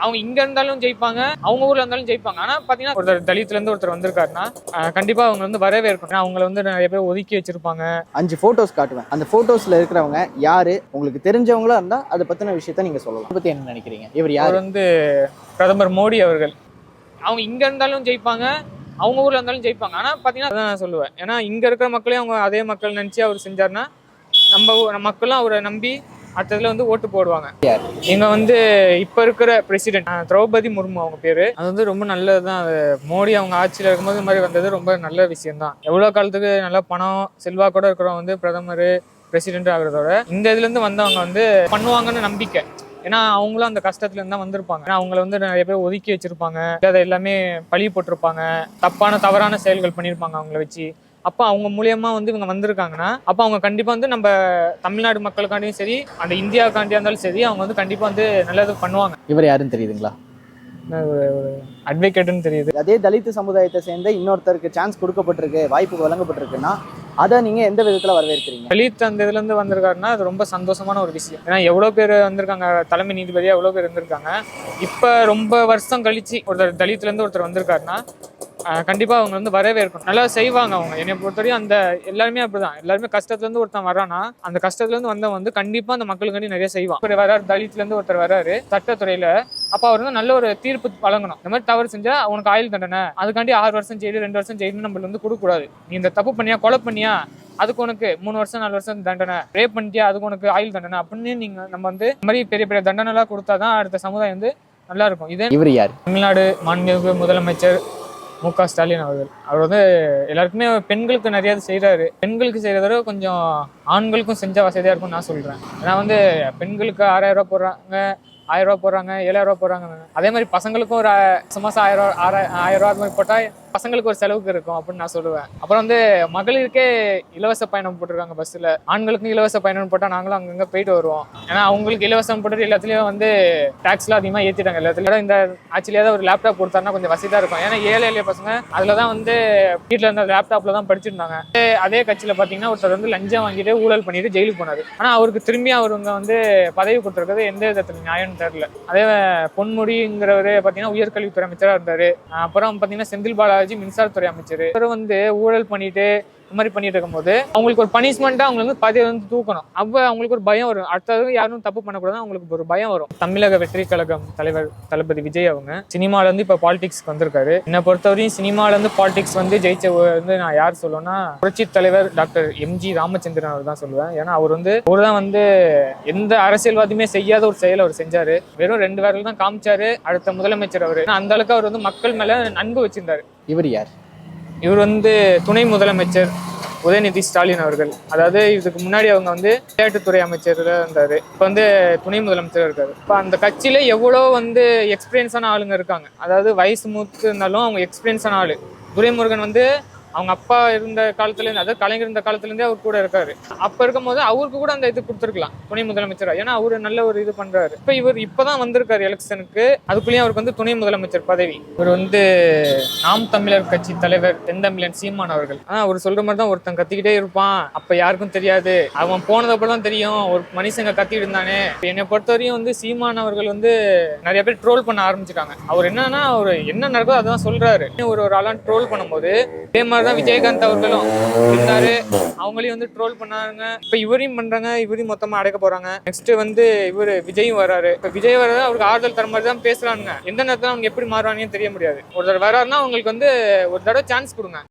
அவங்க இங்க இருந்தாலும் ஜெயிப்பாங்க அவங்க ஊர்ல இருந்தாலும் ஜெயிப்பாங்க. ஆனா பாத்தீங்கன்னா ஒருத்தர் தலித்ல இருந்து ஒருத்தர் வந்திருக்காருன்னா கண்டிப்பா அவங்க வந்து வரவே இருக்கணும் அவங்கள வந்து நிறைய பேர் ஒதுக்கி வச்சிருப்பாங்க. அஞ்சு போட்டோஸ் காட்டுவேன். அந்த போட்டோஸ்ல இருக்கிறவங்க யாரு? உங்களுக்கு தெரிஞ்சவங்களா இருந்தா அதை பத்தின விஷயத்த நீங்க சொல்லலாம். பத்தி என்ன நினைக்கிறீங்க? இவர் யாரு? வந்து பிரதமர் மோடி அவர்கள். அவங்க இங்க இருந்தாலும் ஜெயிப்பாங்க அவங்க ஊர்ல இருந்தாலும் ஜெயிப்பாங்க. ஆனா பாத்தீங்கன்னா அதான் நான் சொல்லுவேன். ஏன்னா இங்க இருக்கிற மக்களையும் அவங்க அதே மக்கள் நினைச்சு அவர் செஞ்சாருன்னா நம்ம மக்களும் அவரை நம்பி அடுத்ததுல வந்து ஓட்டு போடுவாங்க. இவங்க வந்து இப்ப இருக்கிற பிரசிடென்ட் திரௌபதி முர்மு அவங்க பேரு. அது வந்து ரொம்ப நல்லதுதான். அது மோடி அவங்க ஆட்சியில இருக்கும்போது இந்த மாதிரி வந்தது ரொம்ப நல்ல விஷயம் தான் எவ்வளவு காலத்துக்கு நல்ல பணம் செல்வாக்கோட இருக்கிறவங்க வந்து பிரதமர் பிரசிடென்ட் ஆகுறதோட இந்த இதுல இருந்து வந்தவங்க வந்து பண்ணுவாங்கன்னு நம்பிக்கை. ஏன்னா அவங்களும் அந்த கஷ்டத்துல இருந்தா தான் வந்திருப்பாங்க. ஏன்னா அவங்கள வந்து நிறைய பேர் ஒதுக்கி வச்சிருப்பாங்க. அதை எல்லாமே பழி போட்டிருப்பாங்க. தப்பான தவறான செயல்கள் பண்ணியிருப்பாங்க அவங்கள வச்சு. அப்போ அவங்க மூலியமா வந்து இவங்க வந்திருக்காங்கன்னா அப்போ அவங்க கண்டிப்பா வந்து நம்ம தமிழ்நாடு மக்களுக்காண்டியும் சரி அந்த இந்தியாவுக்காண்டியா இருந்தாலும் சரி அவங்க வந்து கண்டிப்பா வந்து நல்லது பண்ணுவாங்க. இவர் யாருன்னு தெரியுதுங்களா? அட்வொகேட்னு தெரியுது. அதே தலித் சமுதாயத்தை சேர்ந்த இன்னொருத்தருக்கு சான்ஸ் கொடுக்கப்பட்டிருக்கு வாய்ப்பு வழங்கப்பட்டிருக்குன்னா அதை நீங்க எந்த விதத்துல வரவேற்கிறீங்க? தலித் அந்த இதுல இருந்து வந்திருக்காருன்னா அது ரொம்ப சந்தோஷமான ஒரு விஷயம். ஏன்னா எவ்வளவு பேர் வந்திருக்காங்க தலைமை நீதிபதியா எவ்வளவு பேர் இருந்திருக்காங்க. இப்ப ரொம்ப வருஷம் கழிச்சு ஒருத்தர் தலித்ல இருந்து ஒருத்தர் வந்திருக்காருன்னா ஆஹ் கண்டிப்பா அவங்க வந்து வரவே இருக்கணும். நல்லா செய்வாங்க அவங்க. என்னை பொறுத்தவரையும் அந்த எல்லாருமே அப்படிதான். எல்லாருமே கஷ்டத்துல இருந்து ஒருத்தன் வரானா அந்த கஷ்டத்துல இருந்து வந்தவன் வந்து கண்டிப்பா அந்த மக்களுக்காண்டி நிறைய செய்வான். ஒருத்தர் வராரு தலித்ல இருந்து ஒருத்தர் வராரு சட்டத்துறையில. அப்ப அவர் வந்து நல்ல ஒரு தீர்ப்பு வழங்கணும். இந்த மாதிரி தவறு செஞ்சா அவனுக்கு ஆயுள் தண்டனை. அதுக்காண்டி ஆறு வருஷம் ஜெயிலு ரெண்டு வருஷம் ஜெயிலு நம்மள வந்து கொடுக்க கூடாது நீ இந்த தப்பு பண்ணியா கொலை பண்ணியா அதுக்கு உனக்கு மூணு வருஷம் நாலு வருஷம் தண்டனை. ரேப் பண்ணிட்டியா அதுக்கு உனக்கு ஆயுள் தண்டனை. அப்படின்னு நீங்க நம்ம வந்து இந்த மாதிரி பெரிய பெரிய தண்டனை எல்லாம் கொடுத்தாதான் அடுத்த சமுதாயம் வந்து நல்லா இருக்கும். இதே இவர் யார்? தமிழ்நாடு மாண்புமிகு முதலமைச்சர் மு க ஸ்டாலின் அவர்கள். அவர் வந்து எல்லாருக்குமே பெண்களுக்கு நிறைய செய்கிறாரு பெண்களுக்கு செய்கிறத கொஞ்சம் ஆண்களுக்கும் செஞ்ச வசதியாக இருக்கும்னு நான் சொல்கிறேன் ஏன்னா வந்து பெண்களுக்கு ஆறாயிரம் ரூபா போடுறாங்க. ஆயிரம் ரூபா போடுறாங்க ஏழாயிரம் ரூபா போடுறாங்க அதே மாதிரி பசங்களுக்கும் ஒரு மாதம் ஆயிரம் ரூபா ஆயிரம் ரூபா அது மாதிரி போட்டால் பசங்களுக்கு ஒரு செலவுக்கு இருக்கும் அப்படின்னு நான் சொல்லுவேன். அப்புறம் வந்து மகளிருக்கே இலவச பயணம் போட்டிருக்காங்க பஸ்ஸில் ஆண்களுக்கும் இலவச பயணம் போட்டால் நாங்களும் அங்கங்கே போயிட்டு வருவோம். ஏன்னா அவங்களுக்கு இலவசம் போட்டுட்டு எல்லாத்துலேயும் வந்து டேக்ஸ்லாம் அதிகமாக ஏற்றிட்டாங்க எல்லாத்துலையும் இந்த ஆக்சுவலியாக தான் ஒரு லேப்டாப் கொடுத்தாருன்னா கொஞ்சம் வசதியாக இருக்கும். ஏன்னா ஏழை எளிய பசங்க அதில் தான் வந்து வீட்டில் இருந்த லேப்டாப்பில் தான் படிச்சிருந்தாங்க. அதே- கட்சியில் பார்த்தீங்கன்னா ஒருத்தர் வந்து லஞ்சம் வாங்கிட்டு ஊழல் பண்ணிட்டு ஜெயிலுக்கு போனார். ஆனால் அவருக்கு திரும்பி அவருங்க வந்து பதவி கொடுத்துருக்கிறது எந்த விதத்தில் நியாயம்னு தெரியல. அதே பொன்முடிங்கிறவரு பார்த்தீங்கன்னா உயர்கல்வித்துறை அமைச்சராக இருந்தார். அப்புறம் பார்த்தீங்கன்னா செந்தில் பாலாஜி மின்சாரத்துறை அமைச்சர். இவர் வந்து ஊழல் பண்ணிட்டு இந்த மாதிரி பண்ணிட்டு இருக்கும்போது அவங்களுக்கு ஒரு பனிஷ்மெண்ட்டாக அவங்க வந்து பதவி வந்து தூக்கணும். அப்போ அவங்களுக்கு ஒரு பயம் வரும். அடுத்தது யாரும் தப்பு பண்ணக்கூடாது அவங்களுக்கு ஒரு பயம் வரும். தமிழக வெற்றி கழகம் தலைவர் தளபதி விஜய் அவங்க சினிமால இருந்து இப்போ பாலிடிக்ஸ்க்கு வந்திருக்காரு. என்னை பொறுத்தவரையும் சினிமால இருந்து பாலிடிக்ஸ் வந்து ஜெயிச்ச வந்து நான் யார் சொல்லுவேன்னா புரட்சி தலைவர் டாக்டர் எம்ஜி ராமச்சந்திரன் அவர் தான் சொல்லுவேன். ஏன்னா அவர் வந்து அவர் தான் வந்து எந்த அரசியல்வாதியுமே செய்யாத ஒரு செயலை அவர் செஞ்சாரு. வெறும் ரெண்டு பேரில் தான் காமிச்சாரு. அடுத்த முதலமைச்சர் அவர். அந்த அளவுக்கு அவர் வந்து மக்கள் மேல அன்பு வச்சிருந்தாரு. இவர் யார்? இவர் வந்து துணை முதலமைச்சர் உதயநிதி ஸ்டாலின் அவர்கள். அதாவது இதுக்கு முன்னாடி அவங்க வந்து விளையாட்டுத்துறை அமைச்சராக இருந்தார். இப்போ வந்து துணை முதலமைச்சர் இருக்காரு. இப்போ அந்த கட்சியில் எவ்வளோ வந்து எக்ஸ்பீரியன்ஸான ஆளுங்க இருக்காங்க. அதாவது வயசு மூத்து இருந்தாலும் அவங்க எக்ஸ்பீரியன்ஸான ஆள். துரைமுருகன் வந்து அவங்க அப்பா இருந்த காலத்துலேருந்து அதாவது கலைஞர் இருந்த காலத்துலேருந்தே அவர் கூட இருக்காரு. அப்போ இருக்கும்போது அவருக்கு கூட அந்த இது கொடுத்துருக்கலாம் துணை முதலமைச்சர். ஏன்னா அவர் நல்ல ஒரு இது பண்ணுறாரு இப்போ இவர் இப்போ தான் வந்திருக்காரு எலெக்ஷனுக்கு. அதுக்குள்ளேயும் அவருக்கு வந்து துணை முதலமைச்சர் பதவி. இவர் வந்து நாம் தமிழர் கட்சி தலைவர் தென்தமிழன் சீமான் அவர்கள். ஆனால் அவர் சொல்கிற மாதிரி தான் ஒருத்தன் கத்திக்கிட்டே இருப்பான். அப்போ யாருக்கும் தெரியாது. அவன் போனதப்ப தான் தெரியும். ஒரு மனுஷங்க கத்திட்டு இருந்தானே. என்னை பொறுத்தவரையும் வந்து சீமான் அவர்கள் வந்து நிறைய பேர் ட்ரோல் பண்ண ஆரம்பிச்சிட்டாங்க. அவர் என்னன்னா அவர் என்ன நடக்குதோ அதான் சொல்கிறாரு ஒரு ஒரு ஆளான் ட்ரோல் பண்ணும்போது இதே மாதிரி தான் விஜயகாந்த் அவர்களும் இருந்தாரு. அவங்களையும் வந்து ட்ரோல் பண்ணாங்க. இப்ப இவரையும் பண்றாங்க இவரையும் மொத்தமா அடைக்க போறாங்க. நெக்ஸ்ட் வந்து இவரு விஜயும் வராரு. இப்ப விஜய் வராது அவருக்கு ஆறுதல் தர மாதிரி தான் பேசுறாங்க எந்த நேரத்துல அவங்க எப்படி மாறுவாங்கன்னு தெரிய முடியாது. ஒரு தடவை வராருன்னா அவங்களுக்கு வந்து ஒரு தடவை சான்ஸ் கொடுங்க.